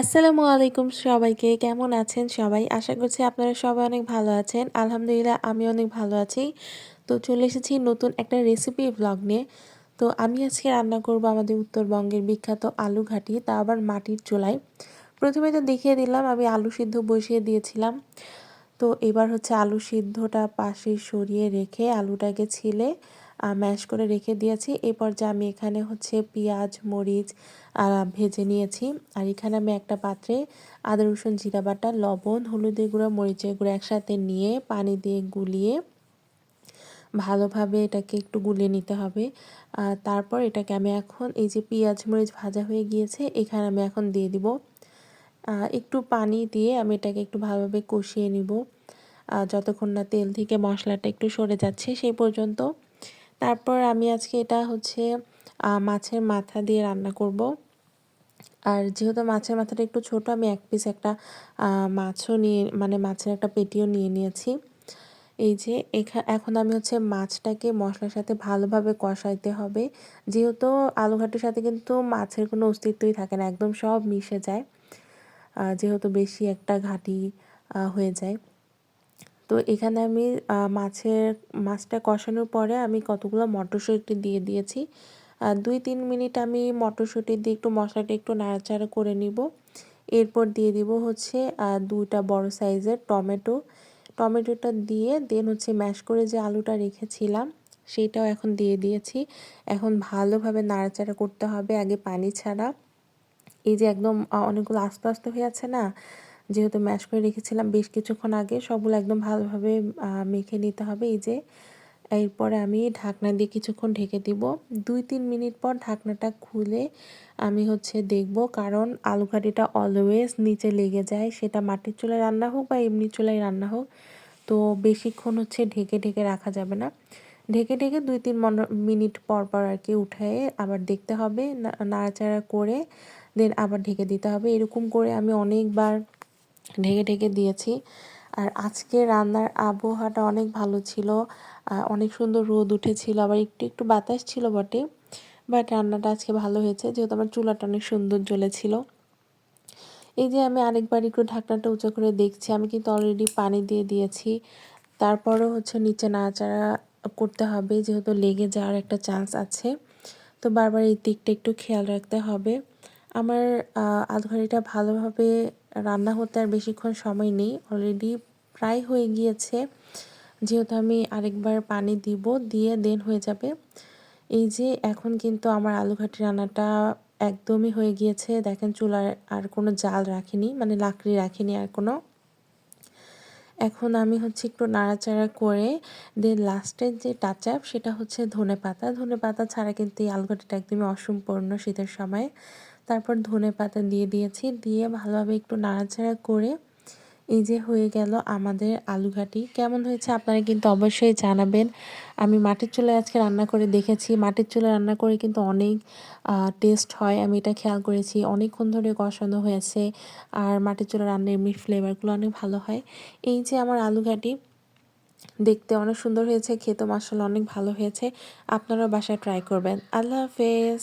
আসসালামু আলাইকুম সবাইকে, কেমন আছেন সবাই? আশা করছি আপনারা সবাই অনেক ভালো আছেন। আলহামদুলিল্লাহ আমি অনেক ভালো আছি। তো চলে এসেছি নতুন একটা রেসিপি ব্লগ নিয়ে। তো আমি আজকে রান্না করব আমাদের উত্তরবঙ্গের বিখ্যাত আলু ঘাটি, তা আবার মাটির চুলায়। প্রথমে তো দেখিয়ে দিলাম, আমি আলু সিদ্ধ বসিয়ে দিয়েছিলাম। তো এবার হচ্ছে আলু সিদ্ধটা পাশে সরিয়ে রেখে আলুটাকে ছিলে ম্যাশ করে রেখে দিয়েছি। এই পর্যায়ে আমি এখানে হচ্ছে পেঁয়াজ, মরিচ ভেজে নিয়েছি। আর এখানে আমি একটা পাত্রে আদা, রসুন, জিরা বাটা, লবণ, হলুদের গুঁড়ো, মরিচের গুঁড়ো একসাথে নিয়ে পানি দিয়ে গুলিয়ে ভালোভাবে এটাকে একটু গুলিয়ে নিতে হবে। তারপর এটাকে আমি এখন এই যে পেঁয়াজ, মরিচ ভাজা হয়ে গিয়েছে, এখানে আমি এখন দিয়ে দিব একটু পানি দিয়ে আমি এটাকে একটু ভালোভাবে কষিয়ে নিব। যতক্ষণ না তেল থেকে মশলাটা একটু সরে যাচ্ছে সেই পর্যন্ত। তারপর আমি আজকে এটা হচ্ছে মাছের মাথা দিয়ে রান্না করব। আর যেহেতু মাছের মাথাটা একটু ছোট, আমি এক পিস একটা মাছও নিয়ে মানে মাছের একটা পেটিও নিয়ে নিয়েছি। এই যে এখন আমি হচ্ছে মাছটাকে মশলার সাথে ভালোভাবে কষাইতে হবে। যেহেতু আলু ঘাটের সাথে কিন্তু মাছের কোনো অস্তিত্বই থাকে না, একদম সব মিশে যায়। যেহেতু বেশি একটা ঘাটি হয়ে যায়। তো এখানে আমি মাছের, মাছটা কষানোর পরে আমি কতগুলো মটরশুঁটি দিয়ে দিয়েছি। দুই তিন মিনিট আমি মটরশুঁটি দিয়ে একটু মশলাটা একটু নাড়াচাড়া করে নিব। এরপর দিয়ে দিব হচ্ছে দুইটা বড় সাইজের টমেটো। টমেটোটা দিয়ে দেন হচ্ছে ম্যাশ করে যে আলুটা রেখেছিলাম সেইটাও এখন দিয়ে দিয়েছি। এখন ভালোভাবে নাড়াচাড়া করতে হবে, আগে পানি ছাড়া। এই যে একদম অনেকগুলো আস্তে আস্তে হয়ে আছে না, যেহেতু ম্যাশ করে রেখেছিলাম বেশ কিছুক্ষণ আগে, সবগুলো একদম ভালোভাবে মেখে নিতে হবে। এই যে, এরপরে আমি ঢাকনা দিয়ে কিছুক্ষণ ঢেকে দিব। দুই তিন মিনিট পর ঢাকনাটা খুলে আমি হচ্ছে দেখব, কারণ আলু ঘাটিটা অলওয়েজ নিচে লেগে যায়। সেটা মাটির চুলায় রান্না হোক বা এমনি চুলায় রান্না হোক, তো বেশিক্ষণ হচ্ছে ঢেকে ঢেকে রাখা যাবে না। ঢেকে ঢেকে দুই তিন মিনিট পর পর আর কি উঠায়ে আবার দেখতে হবে নাড়াচাড়া করে দেন আবার ঢেকে দিতে হবে। এরকম করে আমি অনেকবার ঢেকে ঢেকে দিয়েছি। আর আজকে রান্নার আবহাওয়াটা অনেক ভালো ছিল। অনেক সুন্দর রোদ উঠেছিল। আবার একটু একটু বাতাস ছিল বটে। বাট রান্নাটা আজকে ভালো হয়েছে। যেহেতু আমার চুলাটা অনেক সুন্দর জ্বলেছিল। এই যে আমি আরেকবার একটু ঢাকনাটা উঁচু করে দেখছি। আমি কিন্তু অলরেডি পানি দিয়ে দিয়েছি। তারপরও হচ্ছে নিচে নাড়াচাড়া করতে হবে। যেহেতু লেগে যাওয়ার একটা চান্স আছে। তো বারবার এই দিকটা একটু খেয়াল রাখতে হবে। আমার আধ ঘড়িটা ভালোভাবে রান্না হতে আর বেশিক্ষণ সময় নেই। অলরেডি প্রায় হয়ে গিয়েছে। যেহেতু আমি আরেকবার পানি দিব, দিয়ে দেন হয়ে যাবে। এই যে এখন কিন্তু আমার আলু ঘাটি রান্নাটা একদমই হয়ে গিয়েছে। দেখেন চুলার আর কোনো জাল রাখিনি মানে লাকড়ি রাখিনি আর কোনো। এখন আমি হচ্ছে একটু নাড়াচাড়া করে দেন লাস্টের যে টাচ আপ সেটা হচ্ছে ধনে পাতা ধনে পাতা ছাড়া কিন্তু এই আলুঘাটিটা একদমই অসম্পূর্ণ শীতের সময়। তারপর ধনে পাতা দিয়ে দিয়েছি। দিয়ে ভালোভাবে একটু নাড়াচাড়া করে এই যে হয়ে গেল আমাদের আলু ঘাটি কেমন হয়েছে আপনারা কিন্তু অবশ্যই জানাবেন। আমি মাটির চুলায় আজকে রান্না করে দেখেছি। মাটির চুলায় রান্না করে কিন্তু অনেক টেস্ট হয়। আমি এটা খেয়াল করেছি। অনেকক্ষণ ধরে কষানো হয়েছে আর মাটির চুলা রান্নার এমনি ফ্লেভারগুলো অনেক ভালো হয়। এই যে আমার আলু ঘাটি দেখতে অনেক সুন্দর হয়েছে, খেতে মশলা অনেক ভালো হয়েছে। আপনারা বাসায় ট্রাই করবেন। আল্লাহ হাফেজ।